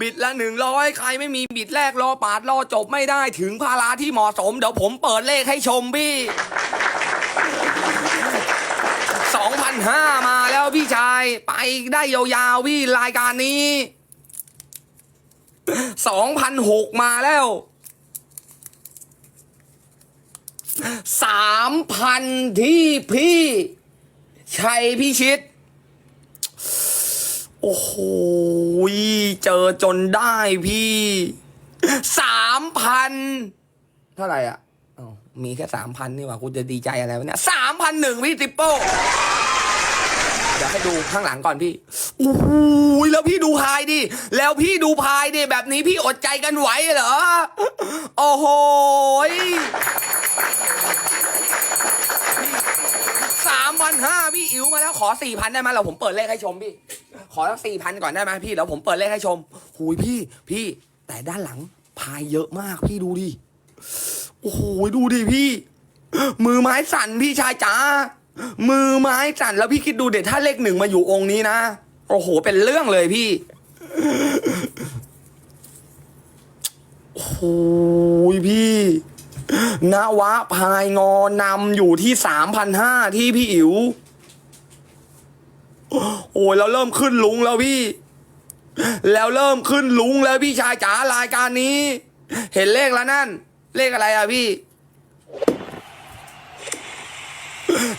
บิดละหนึ่งร้อยใครไม่มีบิดแรกรอปาดรอจบไม่ได้ถึงพาราที่เหมาะสม เดี๋ยวผมเปิดเลขให้ชมพี่สองพันห้ามาแล้วพี่ชาย ไปได้ยาวๆพี่รายการนี้สองพันหกมาแล้วสามพันที่พี่ ชัยพี่ชิด โอ้โห เจอจนได้พี่สามพันเท่าไหร่อะมีแค่สามพันนี่หว่ากูจะดีใจอะไรวะเนี่ยสามพันหนึ่งพี่ติปโป้เดี๋ยวให้ดูข้างหลังก่อนพี่โอ้โหแล้วพี่ดูพายดิ แล้วพี่ดูพายดิแบบนี้พี่อดใจกันไหวเหรอ โอ้โหสามพันห้าพี่อิ๋วมาแล้วขอสี่พันได้ไหมเราผมเปิดเลขให้ชมพี่ ขอสักสี่พันก่อนได้ไหมพี่แล้วผมเปิดเลขให้ชมหูยพี่ พี่ แต่ด้านหลังพายเยอะมากพี่ดูดิ โอ้โหดูดิพี่ มือไม้สั่นพี่ชายจ๋า มือไม้สั่นแล้วพี่คิดดูเด็ดถ้าเลขหนึ่งมาอยู่องค์นี้นะ โอ้โห เป็นเรื่องเลยพี่ โอ้โหพี่นวะพายงอนำอยู่ที่สามพันห้าที่พี่อิ๋ว โอ้ยเราเริ่มขึ้นลุงแล้วพี่ แล้วเริ่มขึ้นลุงแล้วพี่ชายจ๋ารายการนี้ เห็นเลขแล้วนั่น เลขอะไรอะพี่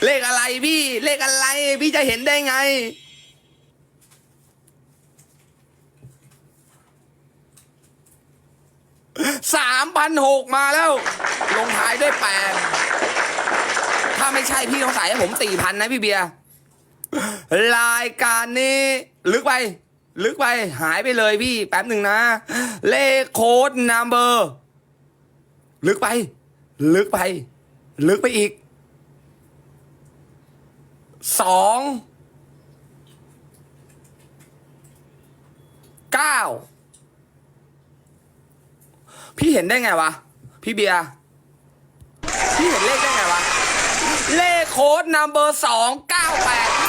เลขอะไรพี่ เลขอะไร พี่จะเห็นได้ไงสามพันหกมาแล้ว ลงท้ายด้วยแปดถ้าไม่ใช่พี่ต้องใส่ให้ผมสี่พันนะพี่เบียร์ รายการนี้ ลึกไป ลึกไป หายไปเลยพี่ แป๊บหนึ่งนะ เลขโค้ดนัมเบอร์ลึกไป ลึกไป ลึกไปอีกสองเก้าพี่เห็นได้ไงวะ พี่เบียร์พี่เห็นเลขได้ไงวะ เลขโค้ดนัมเบอร์สองเก้าแปด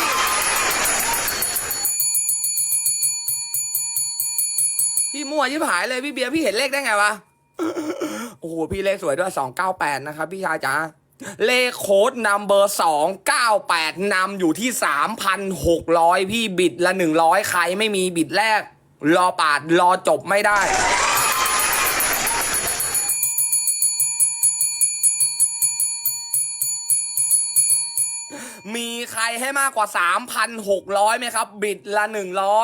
พี่มั่วยิบหายเลยพี่เบียร์พี่เห็นเลขได้ไงวะโอ้โหพี่เลขสวยด้วยสองเก้าแปดนะครับพี่ชายจ๋าเลขโค้ดนัมเบอร์สองเก้าแปดนำอยู่ที่สามพันหกร้อยพี่บิดละหนึ่งร้อยใครไม่มีบิดแรก รอปาดรอจบไม่ได้มีใครให้มากกว่าสามพันหกร้อยไหมครับ บิดละหนึ่งร้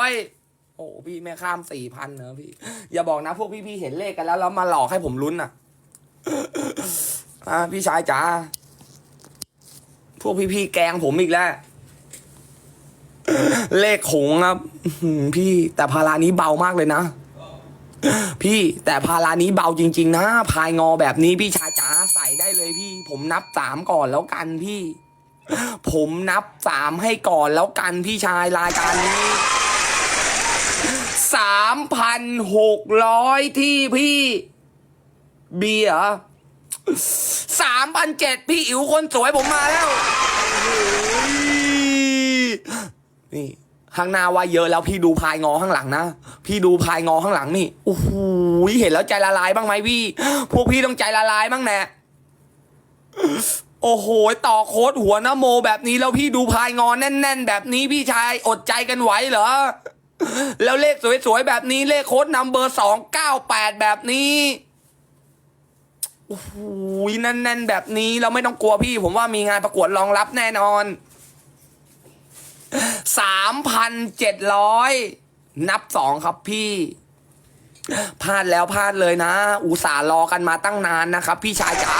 อยโอ้พี่ไม่ข้ามสี่พันเนอะพี่ อย่าบอกนะพวกพี่ๆเห็นเลขกันแล้วแล้วมาหลอกให้ผมลุ้นอะอะพี่ชายจ๋าพวกพี่ๆแกล้งผมอีกแล้ว เลขหงส์ครับพี่แต่พารานี้เบามากเลยนะ พี่แต่พารานี้เบาจริง ๆ นะพายงอแบบนี้พี่ชายจ๋าใส่ได้เลยพี่ ผมนับสามก่อนแล้วกันพี่ ผมนับสามให้ก่อนแล้วกันพี่ชายรายการนี้ สามพันหกร้อยที่พี่เบียร์สามพันเจ็ดพี่อิ๋วคนสวยผมมาแล้ว นี่ข้างหน้าว่าเยอะแล้วพี่ดูพายงอข้างหลังนะ พี่ดูพายงอข้างหลังนี่โอ้โหเห็นแล้วใจละลายบ้างไหมพี่ พวกพี่ต้องใจละลายบ้างแน่โอ้โห ต่อโค้ดหัวนะโมแบบนี้แล้วพี่ดูพายงอแน่น ๆ แบบนี้พี่ชายอดใจกันไหวเหรอ แล้วเลขสวยๆแบบนี้เลขโค้ดนัมเบอร์สองเก้าแปดแบบนี้โอ้โหแน่นๆแบบนี้เราไม่ต้องกลัวพี่ ผมว่ามีงานประกวดรองรับแน่นอนสามพันเจ็ดร้อยนับสองครับพี่พลาดแล้วพลาดเลยนะ อุตส่าห์รอกันมาตั้งนานนะครับ พี่ชายจ๋า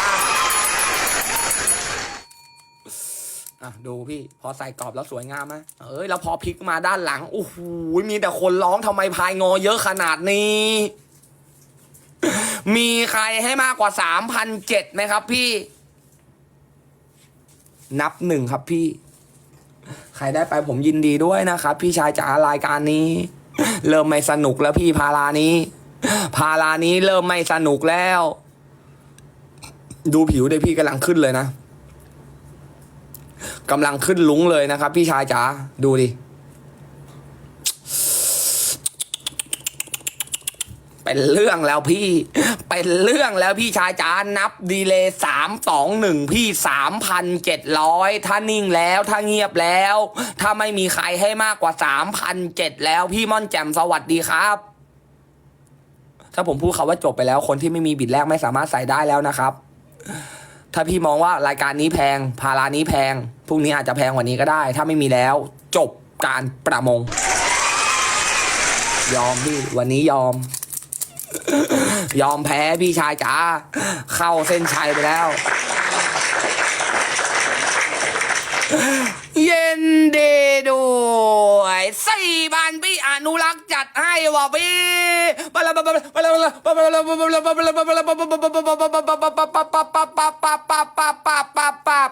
อะดูพี่พอใส่กรอบแล้วสวยงามไหมเอ้ยแล้วพอพลิกมาด้านหลังโอ้โหมีแต่คนร้องทำไมพายงอเยอะขนาดนี้ มีใครให้มากกว่าสามพันเจ็ดไหมครับพี่ นับหนึ่งครับพี่ ใครได้ไปผมยินดีด้วยนะครับ พี่ชายจ๋ารายการนี้ เริ่มไม่สนุกแล้วพี่พารานี้ พารานี้เริ่มไม่สนุกแล้ว ดูผิวเดยพี่กำลังขึ้นเลยนะ กำลังขึ้นลุ้งเลยนะครับ พี่ชายจ๋าดูดิ เป็นเรื่องแล้วพี่ เป็นเรื่องแล้วพี่ชายจ๋านับดีเลยสามสองหนึ่งพี่สามพันเจ็ดร้อยถ้านิ่งแล้วถ้าเงียบแล้ว ถ้าไม่มีใครให้มากกว่าสามพันเจ็ดแล้วพี่ม่อนแจ่มสวัสดีครับถ้าผมพูดคาว่าจบไปแล้วคนที่ไม่มีบิดแรกไม่สามารถใส่ได้แล้วนะครับ ถ้าพี่มองว่ารายการนี้แพงพารานี้แพง พรุ่งนี้อาจจะแพงกว่านี้ก็ได้ ถ้าไม่มีแล้ว จบการประมง ยอมพี่ วันนี้ยอม ยอมแพ้พี่ชายจ๋าเข้าเส้นชัยไปแล้ว เย็นดีด้วยสี่พันพี่อนุ รักจัดให้ว่ะพี่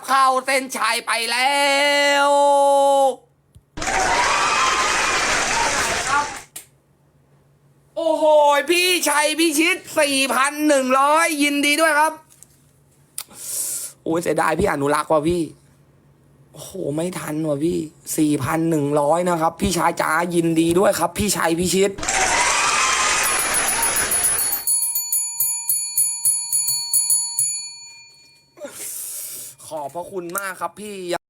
เข้าเส้นชัยไปแล้วโอ้โหพี่ชัยพี่ชิดสี่พันหนึ่งร้อยยินดีด้วยครับโอ้ยเสียดายพี่อนุรักษ์ว่ะพี่ โอ้โห ไม่ทันว่ะพี่สี่พันหนึ่งร้อยนะครับ พี่ชายจ้ายินดีด้วยครับ พี่ชายพี่ชิดขอบพระคุณมากครับพี่